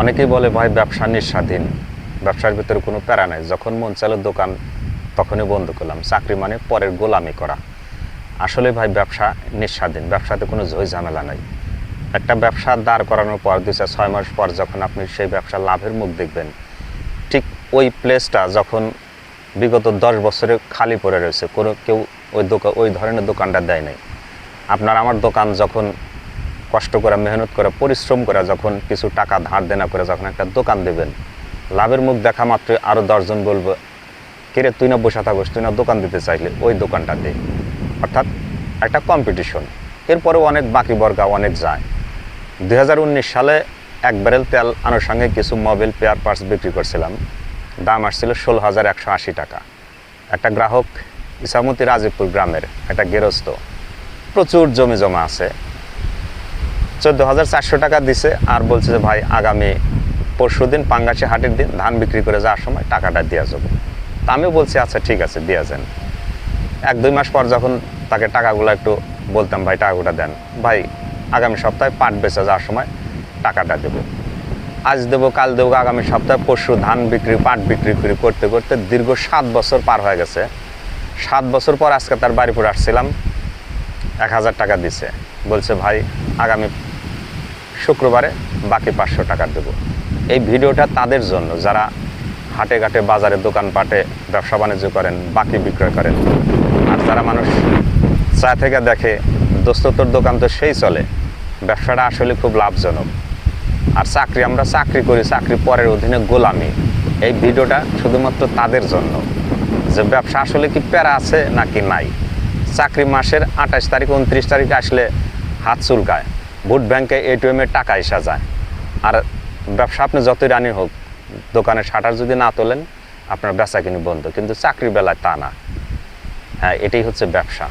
অনেকেই বলে, ভাই, ব্যবসা নিঃস্বাধীন। ব্যবসার ভিতরে কোনো প্যারা নাই। যখন মন চালো দোকান, তখনই বন্ধ করলাম। চাকরি মানে পরের গোলামি করা। আসলে ভাই, ব্যবসা নিঃস্বাধীন। ব্যবসাতে কোনো ঝই ঝামেলা নাই। একটা ব্যবসা দাঁড় করানোর পর, দুই চার ছয় মাস পর যখন আপনি সেই ব্যবসা লাভের মুখ দেখবেন, ঠিক ওই প্লেসটা যখন বিগত দশ বছরে খালি পড়ে রয়েছে, কোনো কেউ ওই দোকান ওই ধরনের দোকানটা দেয় নাই। আপনার আমার দোকান যখন কষ্ট করা, মেহনত করে, পরিশ্রম করে যখন কিছু টাকা ধার দেনা করে যখন একটা দোকান দেবেন, লাভের মুখ দেখা মাত্র আরও দশজন বলব, কিরে, তুই না বসে থাকোস, তুই না দোকান দিতে চাইলে, ওই দোকানটা দে। অর্থাৎ একটা কম্পিটিশন এরপরেও অনেক বাকি বর্গা অনেক যায়। দু হাজার উনিশ সালে এক ব্যারেল তেল আনুষঙ্গে কিছু মোবাইল পেয়ার পার্টস বিক্রি করছিলাম। দাম আসছিল ষোলো হাজার একশো আশি টাকা। একটা গ্রাহক ইসামতি রাজীবপুর গ্রামের, একটা গেরস্ত। প্রচুর জমি জমা আছে। চোদ্দ হাজার চারশো টাকা দিছে আর বলছে যে, ভাই, আগামী পরশু দিন পাঙ্গাসি হাটের দিন ধান বিক্রি করে যাওয়ার সময় টাকাটা দেওয়া যাবে। তা আমিও বলছি আচ্ছা ঠিক আছে দেওয়া যান। এক, দুই মাস পর যখন তাকে টাকাগুলো একটু বলতাম, ভাই, টাকাগুলো দেন। ভাই, আগামী সপ্তাহে পাট বেচে যাওয়ার সময় টাকাটা দেবো। আজ দেবো, কাল দেবো, আগামী সপ্তাহে পরশু ধান বিক্রি, পাট বিক্রি করে করতে করতে দীর্ঘ সাত বছর পার হয়ে গেছে। সাত বছর পর আজকে তার বাড়িপুর আসছিলাম। এক হাজার টাকা দিছে। বলছে, ভাই, আগামী শুক্রবারে বাকি পাঁচশো টাকা দেবো। এই ভিডিওটা তাদের জন্য। যারা হাটে ঘাটে বাজারে দোকানপাটে ব্যবসা বাণিজ্য করেন, বাকি বিক্রয় করেন, আর যারা মানুষ চা থেকে দেখে দোস্ততর দোকান তো সেই চলে, ব্যবসাটা আসলে খুব লাভজনক। আর চাকরি, আমরা চাকরি করি, চাকরি পরের অধীনে গোলামি। এই ভিডিওটা শুধুমাত্র তাদের জন্য। যে ব্যবসা আসলে কি প্যারা আছে নাকি নাই। চাকরি মাসের আঠাশ তারিখ, উনত্রিশ তারিখ আসলে হাত চুলকায়। ভোট ব্যাংকে এটিএমে টাকা এসা যায়। আর ব্যবসা আপনি যতই রানি হোক দোকানের শাটার যদি না তোলেন, আপনার বেচা কিনে বন্ধ। কিন্তু চাকরি বেলায় তা না। হ্যাঁ এটাই হচ্ছে ব্যবসা।